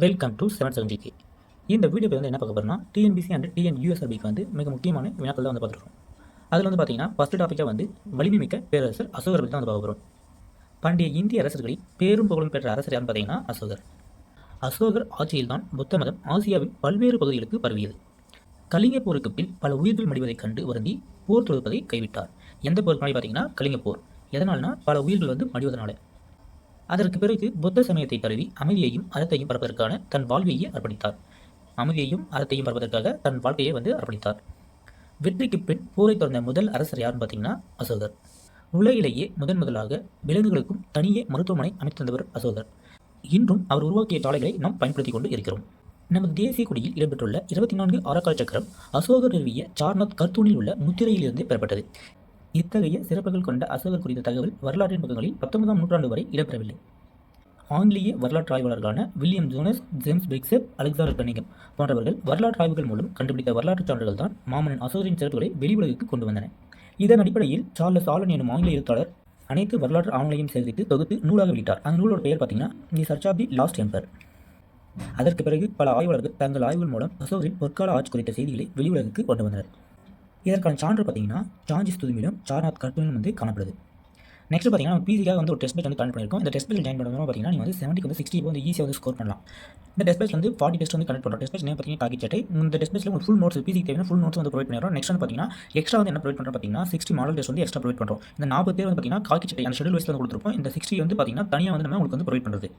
Welcome to seven seven GK இந்த video வந்து என்ன பார்க்க போகிறோம்னா டிஎன்பிசி அண்ட் டிஎன் யூஎஸ்ஆர்பிக்கு வந்து மிக முக்கியமான வினாக்கள் தான் வந்து பார்த்துருக்கோம் அதில் வந்து பார்த்தீங்கன்னா ஃபஸ்ட் டாப்பிக்காக வந்து வலிமை மிக்க பேரரசர் அசோகர் பற்றி தான் வந்து பார்க்க போகிறோம் பண்டைய இந்திய அரசர்களில் பேரும் புகழும் பெற்ற அரசர் யாருன்னு பார்த்தீங்கன்னா அசோகர். அசோகர் ஆட்சியில்தான் புத்த மதம் ஆசியாவின் பல்வேறு பகுதிகளுக்கு பரவியது. கலிங்க போருக்கு பின் பல உயிர்கள் மடிவதைக் கண்டு வருந்தி போர் தொடுப்பதை கைவிட்டார். எந்த போருக்கு முன்னாடி பார்த்தீங்கன்னா கலிங்க போர் எதனால்னா பல உயிர்கள் வந்து மடிவதனால. அதற்கு பிறகு புத்த சமயத்தை தழுவி அமைதியையும் அறத்தையும் பரப்பதற்கான தன் வாழ்வையே அர்ப்பணித்தார். அமைதியையும் அறத்தையும் பரப்பதற்காக தன் வாழ்க்கையை வந்து அர்ப்பணித்தார். வெற்றிக்கு பின் போரை தொடர்ந்த முதல் அரசர் யாருன்னு பார்த்தீங்கன்னா அசோகர். உலகிலேயே முதன் முதலாக விலங்குகளுக்கும் தனியே மருத்துவமனை அமைத்து தந்தவர் அசோகர். இன்றும் அவர் உருவாக்கிய சாலைகளை நாம் பயன்படுத்தி கொண்டு இருக்கிறோம். நமது தேசிய கொடியில் இடம்பெற்றுள்ள இருபத்தி நான்கு ஆரக்கால் சக்கரம் அசோகர் நிறுவிய சார்நாத் கர்த்தூனில் உள்ள முத்திரையிலிருந்து பெறப்பட்டது. இத்தகைய சிறப்புகள் கொண்ட அசோகர் குறித்த தகவல் வரலாற்றின் பக்கங்களில் பத்தொன்பதாம் நூற்றாண்டு வரை இடம்பெறவில்லை. ஆங்கிலேய வரலாற்று ஆய்வாளர்களான William Jones James Prinsep Alexander Cunningham போன்றவர்கள் வரலாற்று ஆய்வுகள் மூலம் கண்டுபிடித்த வரலாற்று சான்றுகள் தான் மாமன்னன் அசோகரின் சிறப்புகளை வெளியுலகுக்கு கொண்டு வந்தன. இதன் அடிப்படையில் சார்லஸ் ஆலன் எனும் ஆங்கில எழுத்தாளர் அனைத்து வரலாற்று ஆவணங்களையும் சேகரித்து தொகுத்து நூலாக வெளியிட்டார். அந்த நூலோட பெயர் பார்த்தீங்கன்னா the search of the lost empire. அதற்கு பிறகு பல ஆய்வாளர்கள் தங்கள் ஆய்வுகள் மூலம் அசோகரின் பொற்கால ஆட்சி குறித்த செய்திகளை வெளியுலகுக்கு கொண்டு வந்தனர். இதற்கான சான்று பார்த்தீங்கன்னா சார்ஜிஸ் துதுமிலும் சார்நாத் கர்த்தூனிலும் வந்து காணப்படுது. நெக்ஸ்ட் பார்த்தீங்கன்னா பிசிக்காக வந்து ஒரு டெஸ்ட் பேஜ் வந்து கனெக்ட் பண்ணிருக்கோம் இந்த டெஸ்ட் பேஜ் ஜாயின் பண்ணுறோம் பார்த்தீங்கன்னா நீங்கள் வந்து செவன்ட்டி வந்து சிக்ஸ்டி வந்து ஈஸியாக வந்து ஸ்கோர் பண்ணலாம். இந்த டெஸ்ட் பேஜ் வந்து ஃபார்ட்டி டெஸ்ட் வந்து கனெக்ட் பண்ணுறோம் டெஸ்ட் பேஜ் நேம் பார்த்தீங்கன்னா டாக்கி சட்டை இந்த டெஸ்ட் பேஜில் உங்களுக்கு ஃபுல் நோட்ஸ் பிசிக்கு தேவையான ஃபுல் நோட்ஸ் வந்து ப்ரொவைட் பண்ணுறோம் நெக்ஸ்ட் வந்து பார்த்தீங்கன்னா எக்ஸ்ட்ரா வந்து என்ன ப்ரொவைட் பண்ணுறோம் பார்த்தீங்கன்னா சிக்ஸ்டி மாடல் டெஸ்ட் வந்து எக்ஸ்ட்ரா ப்ரொவைட் பண்ணுறோம் இந்த நாற்பது பேர் வந்து பார்த்தீங்கன்னா காக்கி சட்டை அந்த ஷெடியூல் வைஸில் வந்து கொடுத்துருப்போம். இந்த சிக்ஸ்டி வந்து பார்த்தீங்கன்னா தனியாக வந்து நம்ம உங்களுக்கு வந்து ப்ரொவைட் பண்ணுறது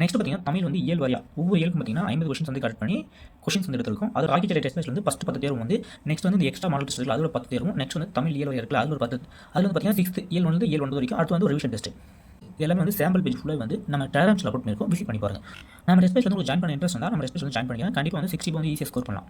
நெக்ஸ்ட் பார்த்தீங்கன்னா தமிழ் வந்து ஏழு வாரியா. ஒவ்வொரு இயலுக்கும் பார்த்தீங்கன்னா ஐம்பது கொஸ்டின்ஸ் வந்து கரெக்ட் பண்ணி கொஸ்டின்ஸ் வந்து எடுத்திருக்கும். அது ராக்கி சட்டை டெஸ்ட் வந்து ஃபஸ்ட் பத்து தேர்வு வந்து நெக்ஸ்ட் வந்து இந்த எக்ஸ்ட்ரா மாடல் டெஸ்ட் அதில் ஒரு பத்து தேர்வும் நெக்ஸ்ட் வந்து தமிழ் இயல் வரையா இருக்குல்ல அதில் ஒரு பத்து அதில் வந்து பார்த்தீங்கன்னா சிக்ஸ்த் இயல் வந்து இயல் ஒன்பது வரைக்கும் அடுத்து வந்து ஒரு ரிவிஷன் டெஸ்ட் எல்லாமே வந்து சாம்பிள் பேஜ் ஃபுல்லாக வந்து நம்ம டேரம்ஸில் அப்லோட் பண்ணியிருக்கோம் விசிட் பண்ணி பாருங்க. நம்ம ரெஸ்பெக்ட் வந்து ஜாயின் பண்ண இன்ட்ரெஸ்ட் இருந்தால் நம்ம ரெஸ்பெக்ட் வந்து ஜாயின் பண்ணிக்கலாம். கண்டிப்பாக வந்து சிக்ஸ்டி வந்து ஈஸியாக ஸ்கோர் பண்ணலாம்.